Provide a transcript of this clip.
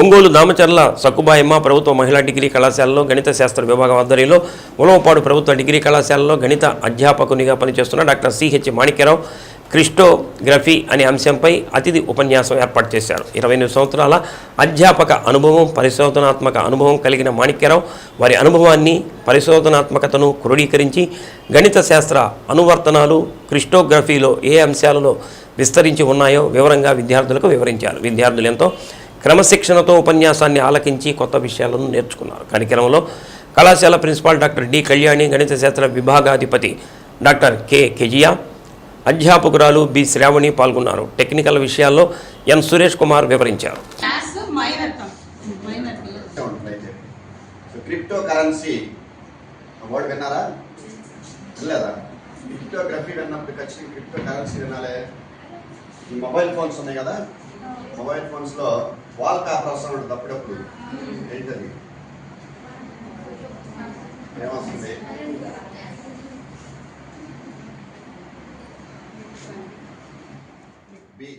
ఒంగోలు దామచర్ల సక్కుబాయమ్మ ప్రభుత్వ మహిళా డిగ్రీ కళాశాలలో గణిత శాస్త్ర విభాగం ఆధ్వర్యంలో ఉలవపాడు ప్రభుత్వ డిగ్రీ కళాశాలలో గణిత అధ్యాపకునిగా పనిచేస్తున్న డాక్టర్ సిహెచ్ మాణిక్యరావు క్రిస్టోగ్రఫీ అనే అంశంపై అతిథి ఉపన్యాసం ఏర్పాటు చేశారు. ఇరవై ఎనిమిది సంవత్సరాల అధ్యాపక అనుభవం పరిశోధనాత్మక అనుభవం కలిగిన మాణిక్యరావు వారి అనుభవాన్ని పరిశోధనాత్మకతను క్రోడీకరించి గణిత శాస్త్ర అనువర్తనాలు క్రిస్టోగ్రఫీలో ఏ అంశాలలో విస్తరించి ఉన్నాయో వివరంగా విద్యార్థులకు వివరించారు. విద్యార్థులు ఎంతో క్రమశిక్షణతో ఉపన్యాసాన్ని ఆలకించి కొత్త విషయాలను నేర్చుకున్నారు. కార్యక్రమంలో కళాశాల ప్రిన్సిపాల్ డాక్టర్ డి కళ్యాణి గణిత శాస్త్ర విభాగాధిపతి డాక్టర్ కె కెజియా అధ్యాపకురాలు బి శ్రావణి పాల్గొన్నారు. టెక్నికల్ విషయాల్లో ఎన్ సురేష్ కుమార్ వివరించారు. క్లాస్ మైనర్ మైనర్ అయితే సో క్రిప్టో కరెన్సీ వర్డ్ విన్నారా? వినలేదా? క్రిప్టోగ్రఫీ విన్నప్పుడు ఖచ్చితంగా క్రిప్టో కరెన్సీ వినాలే. ఈ మొబైల్ ఫోన్స్ ఉన్నాయి కదా. మొబైల్ ఫోన్స్లో వాల్ పేపర్ అవసరం ఉంటుంది అప్పుడప్పుడు ఏంటది? ఏమొస్తుంది? బి.